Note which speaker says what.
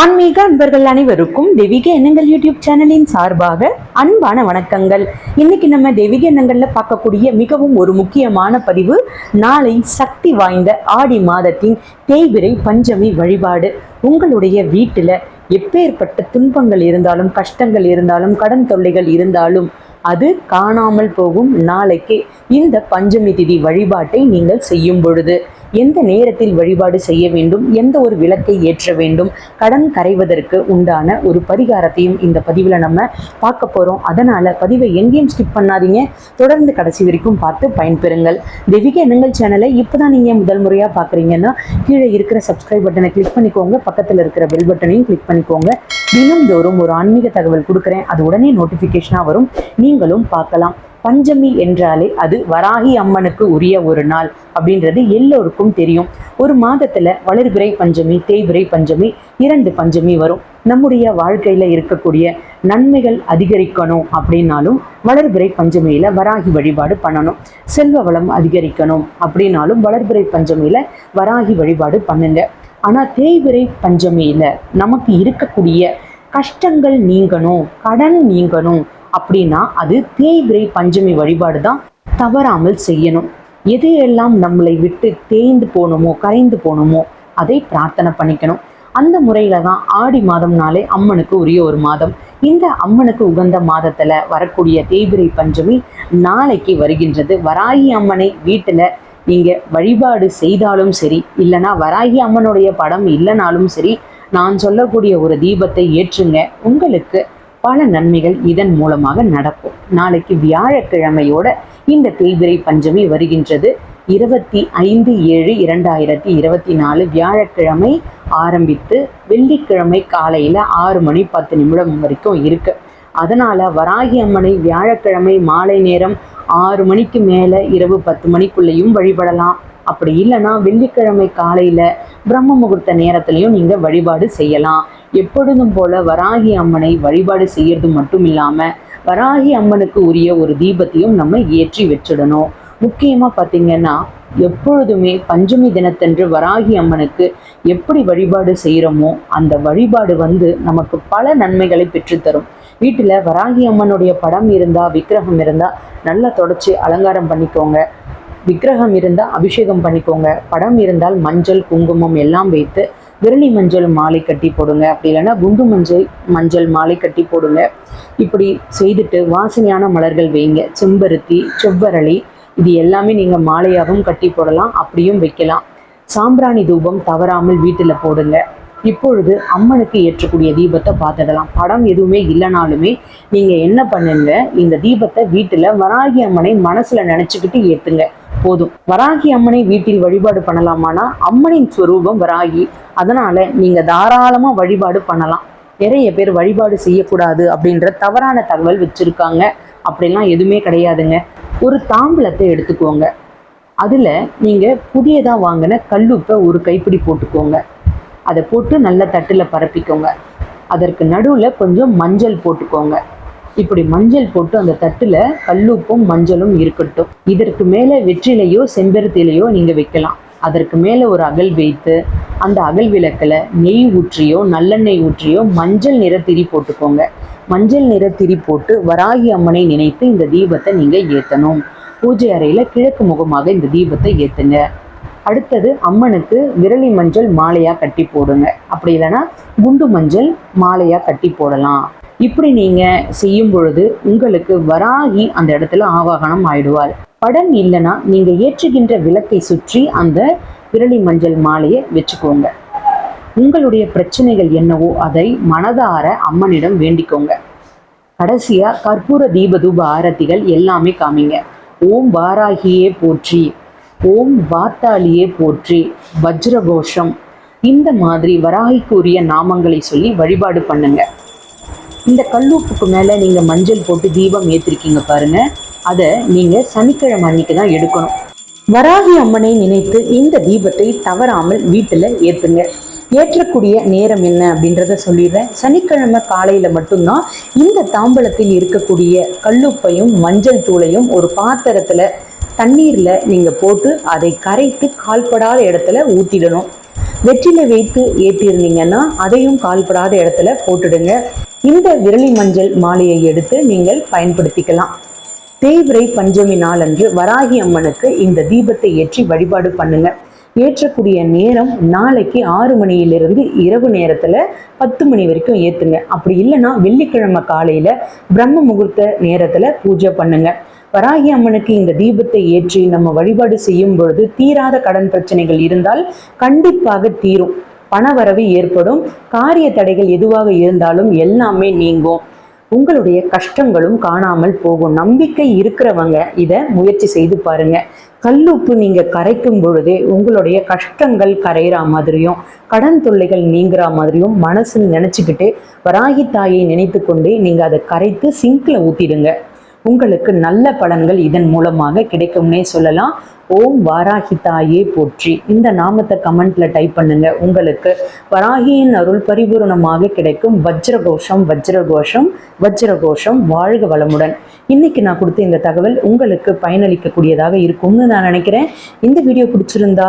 Speaker 1: ஆன்மீக அன்பர்கள் அனைவருக்கும் தெய்வீக எண்ணங்கள் யூடியூப் சேனலின் சார்பாக அன்பான வணக்கங்கள். இன்னைக்கு நம்ம தெய்வீக எண்ணங்கள்ல பார்க்கக்கூடிய மிகவும் ஒரு முக்கியமான பதிவு நாளை சக்தி வாய்ந்த ஆடி மாதத்தின் தேய்பிரை பஞ்சமி வழிபாடு. உங்களுடைய வீட்டுல எப்பேற்பட்ட துன்பங்கள் இருந்தாலும் கஷ்டங்கள் இருந்தாலும் கடன் தொல்லைகள் இருந்தாலும் அது காணாமல் போகும் நாளைக்கு இந்த பஞ்சமி திதி வழிபாட்டை நீங்கள் செய்யும் பொழுது. எந்த நேரத்தில் வழிபாடு செய்ய வேண்டும் எந்த ஒரு விளக்கை ஏற்ற வேண்டும் கடன் கரைவதற்கு உண்டான ஒரு பரிகாரத்தையும் இந்த பதிவில் நம்ம பார்க்க போகிறோம் அதனால் பதிவை எங்கேயும் ஸ்கிப் பண்ணாதீங்க. தொடர்ந்து கடைசி வரைக்கும் பார்த்து பயன்பெறுங்கள். தெய்வீக எண்ணங்கள் சேனலை இப்போ தான் நீங்கள் முதல் முறையாக பார்க்குறீங்கன்னா கீழே இருக்கிற சப்ஸ்கிரைப் பட்டனை கிளிக் பண்ணிக்கோங்க. பக்கத்தில் இருக்கிற பெல் பட்டனையும் கிளிக் பண்ணிக்கோங்க. தினம்தோறும் ஒரு ஆன்மீக தகவல் கொடுக்குறேன். அது உடனே நோட்டிஃபிகேஷனாக வரும். நீங்களும் பார்க்கலாம். பஞ்சமி என்றாலே அது வராகி அம்மனுக்கு உரிய ஒரு நாள் அப்படின்றது எல்லோருக்கும் தெரியும். ஒரு மாதத்துல வளர்பிறை பஞ்சமி தேய்பிறை பஞ்சமி இரண்டு பஞ்சமி வரும். நம்முடைய வாழ்க்கையில இருக்கக்கூடிய நன்மைகள் அதிகரிக்கணும் அப்படின்னாலும் வளர்பிறை பஞ்சமியில வராகி வழிபாடு பண்ணணும். செல்வ வளம் அதிகரிக்கணும் அப்படின்னாலும் வளர்பிறை பஞ்சமியில வராகி வழிபாடு பண்ணுங்க. ஆனா தேய்பிறை பஞ்சமியில நமக்கு இருக்கக்கூடிய கஷ்டங்கள் நீங்கணும் கடன் நீங்கணும் அப்படின்னா அது தேய்பிரை பஞ்சமி வழிபாடு தான் தவறாமல் செய்யணும். எது எல்லாம் நம்மளை விட்டு தேய்ந்து போகணுமோ கரைந்து போகணுமோ அதை பிரார்த்தனை பண்ணிக்கணும். அந்த முறையில தான் ஆடி மாதம்னாலே அம்மனுக்கு உரிய ஒரு மாதம். இந்த அம்மனுக்கு உகந்த மாதத்துல வரக்கூடிய தேய்பிரை பஞ்சமி நாளைக்கு வருகின்றது. வராகி அம்மனை வீட்டுல நீங்க வழிபாடு செய்தாலும் சரி இல்லைன்னா வராகி அம்மனுடைய படம் இல்லைனாலும் சரி நான் சொல்லக்கூடிய ஒரு தீபத்தை ஏற்றுங்க. உங்களுக்கு பல நன்மைகள் இதன் மூலமாக நடக்கும். நாளைக்கு வியாழக்கிழமையோட இந்த தேய்பிரை பஞ்சமி வருகின்றது. இருபத்தி ஐந்து ஏழு இரண்டாயிரத்தி இருபத்தி நாலு வியாழக்கிழமை ஆரம்பித்து வெள்ளிக்கிழமை காலையில் ஆறு மணி பத்து நிமிடம் வரைக்கும் இருக்கு. அதனால் வராகி அம்மனை வியாழக்கிழமை மாலை நேரம் ஆறு மணிக்கு மேலே இரவு பத்து மணிக்குள்ளேயும் வழிபடலாம். அப்படி இல்லைன்னா வெள்ளிக்கிழமை காலையில் பிரம்ம முகூர்த்த நேரத்துலையும் நீங்கள் வழிபாடு செய்யலாம். எப்பொழுதும் போல வராகி அம்மனை வழிபாடு செய்யறது மட்டும் இல்லாமல் வராகி அம்மனுக்கு உரிய ஒரு தீபத்தையும் நம்ம ஏற்றி வச்சிடணும். முக்கியமாக பார்த்தீங்கன்னா எப்பொழுதுமே பஞ்சமி தினத்தன்று வராகி அம்மனுக்கு எப்படி வழிபாடு செய்கிறோமோ அந்த வழிபாடு வந்து நமக்கு பல நன்மைகளை பெற்றுத்தரும். வீட்டில் வராகி அம்மனுடைய படம் இருந்தால் விக்கிரகம் இருந்தால் நல்லா தொடச்சி அலங்காரம் பண்ணிக்கோங்க. விக்கிரகம் இருந்தால் அபிஷேகம் பண்ணிக்கோங்க. படம் இருந்தால் மஞ்சள் குங்குமம் எல்லாம் வைத்து விரலி மஞ்சள் மாலை கட்டி போடுங்க. அப்படி இல்லைன்னா குண்டு மஞ்சள் மஞ்சள் மாலை கட்டி போடுங்க. இப்படி செய்துட்டு வாசனையான மலர்கள் வைங்க. செம்பருத்தி செவ்வரளி இது எல்லாமே நீங்கள் மாலையாகவும் கட்டி போடலாம் அப்படியும் வைக்கலாம். சாம்பிராணி தூபம் தவறாமல் வீட்டில் போடுங்க. இப்பொழுது அம்மனுக்கு ஏற்றக்கூடிய தீபத்தை பார்த்துடலாம். படம் எதுவுமே இல்லைனாலுமே நீங்கள் என்ன பண்ணுங்க இந்த தீபத்தை வீட்டில் வராகி அம்மனை மனசில் நினச்சிக்கிட்டு ஏற்றுங்க போதும். வராகி அம்மனை வீட்டில் வழிபாடு பண்ணலாமானா? அம்மனின் ஸ்வரூபம் வராகி. அதனால நீங்க தாராளமா வழிபாடு பண்ணலாம். நிறைய பேர் வழிபாடு செய்யக்கூடாது அப்படின்ற தவறான தகவல் வச்சிருக்காங்க. அப்படிலாம் எதுவுமே கிடையாதுங்க. ஒரு தாம்பலத்தை எடுத்துக்கோங்க. அதில் நீங்கள் புதியதாக வாங்கின கல்லுப்பை ஒரு கைப்பிடி போட்டுக்கோங்க. அதை போட்டு நல்ல தட்டில் பரப்பிக்கோங்க. அதற்கு நடுவில் கொஞ்சம் மஞ்சள் போட்டுக்கோங்க. இப்படி மஞ்சள் போட்டு அந்த தட்டில் கல்லுப்பும் மஞ்சளும் இருக்கட்டும். இதற்கு மேலே வெற்றிலையோ செம்பருத்திலையோ நீங்கள் வைக்கலாம். அதற்கு மேலே ஒரு அகல் வைத்து அந்த அகல் விளக்கில் நெய் ஊற்றியோ நல்லெண்ணெய் ஊற்றியோ மஞ்சள் நிற திரி போட்டுக்கோங்க. மஞ்சள் நிற திரி போட்டு வராகி அம்மனை நினைத்து இந்த தீபத்தை நீங்கள் ஏற்றணும் பூஜை அறையில் கிழக்கு முகமாக இந்த தீபத்தை ஏற்றுங்க அடுத்தது அம்மனுக்கு விரலி மஞ்சள் மாலையாக கட்டி போடுங்க. அப்படி இல்லைன்னா குண்டு மஞ்சள் மாலையாக கட்டி போடலாம். இப்படி நீங்கள் செய்யும் பொழுது உங்களுக்கு வராகி அந்த இடத்துல ஆவாகனம் ஆயிடுவாள் படம் இல்லைன்னா நீங்கள் ஏற்றுகின்ற விளக்கை சுற்றி அந்த விரலி மஞ்சள் மாலையை வச்சுக்கோங்க. உங்களுடைய பிரச்சனைகள் என்னவோ அதை மனதார அம்மனிடம் வேண்டிக்கோங்க. கடைசியா கற்பூர தீபதூப ஆரத்திகள் எல்லாமே காமிங்க. ஓம் வாராகியே போற்றி ஓம் வாத்தாளியே போற்றி வஜ்ரகோஷம். இந்த மாதிரி வராகிக்குரிய நாமங்களை சொல்லி வழிபாடு பண்ணுங்க. இந்த கல்லுப்புக்கு மேலே நீங்கள் மஞ்சள் போட்டு தீபம் ஏற்றிருக்கீங்க பாருங்க. அதை நீங்கள் சனிக்கிழமை அன்னைக்கு தான் எடுக்கணும். வராகி அம்மனை நினைத்து இந்த தீபத்தை தவறாமல் வீட்டில் ஏற்றுங்க ஏற்றக்கூடிய நேரம் என்ன அப்படின்றத சொல்லிடுறேன். சனிக்கிழமை காலையில் மட்டும்தான் இந்த தாம்பலத்தில் இருக்கக்கூடிய கல்லுப்பையும் மஞ்சள் தூளையும் ஒரு பாத்திரத்தில் தண்ணீரில் நீங்கள் போட்டு அதை கரைத்து கால்படாத இடத்துல ஊற்றிடணும் வெற்றிலை வைத்து ஏற்றிருந்தீங்கன்னா அதையும் கால்படாத இடத்துல போட்டுடுங்க. இந்த விரலி மஞ்சள் மாலையை எடுத்து நீங்கள் பயன்படுத்திக்கலாம். தேய்பிரை பஞ்சமி நாளன்று வராகி அம்மனுக்கு இந்த தீபத்தை ஏற்றி வழிபாடு பண்ணுங்க. ஏற்றக்கூடிய நேரம் நாளைக்கு ஆறு மணியிலிருந்து இரவு நேரத்துல பத்து மணி வரைக்கும் ஏத்துங்க. அப்படி இல்லைன்னா வெள்ளிக்கிழமை காலையில பிரம்ம முகூர்த்த நேரத்துல பூஜை பண்ணுங்க. வராகி அம்மனுக்கு இந்த தீபத்தை ஏற்றி நம்ம வழிபாடு செய்யும் பொழுது தீராத கடன் பிரச்சனைகள் இருந்தால் கண்டிப்பாக தீரும். பணவரவு ஏற்படும் காரிய தடைகள் எதுவாக இருந்தாலும் எல்லாமே நீங்கும். உங்களுடைய கஷ்டங்களும் காணாமல் போகும். நம்பிக்கை இருக்கிறவங்க இதை முயற்சி செய்து பாருங்க. கல்லுப்பு நீங்க கரைக்கும் பொழுது உங்களுடைய கஷ்டங்கள் கரையிற மாதிரியும் கடன் தொல்லைகள் நீங்கிற மாதிரியும் மனசில் நினைச்சுக்கிட்டு வராகி தாயை நினைத்து கொண்டே நீங்க அதை கரைத்து சிங்க்ல ஊத்திடுங்க. உங்களுக்கு நல்ல பலன்கள் இதன் மூலமாக கிடைக்கும்னே சொல்லலாம். ஓம் வாராகிதாயே போற்றி. இந்த நாமத்தை கமெண்ட்ல டைப் பண்ணுங்க. உங்களுக்கு வராகியின் அருள் பரிபூரணமாக கிடைக்கும். வஜ்ரகோஷம் வஜ்ரகோஷம் வஜ்ரகோஷம். வாழ்க வளமுடன். இன்னைக்கு நான் கொடுத்த இந்த தகவல் உங்களுக்கு பயனளிக்கக்கூடியதாக இருக்கும்னு நான் நினைக்கிறேன். இந்த வீடியோ பிடிச்சிருந்தா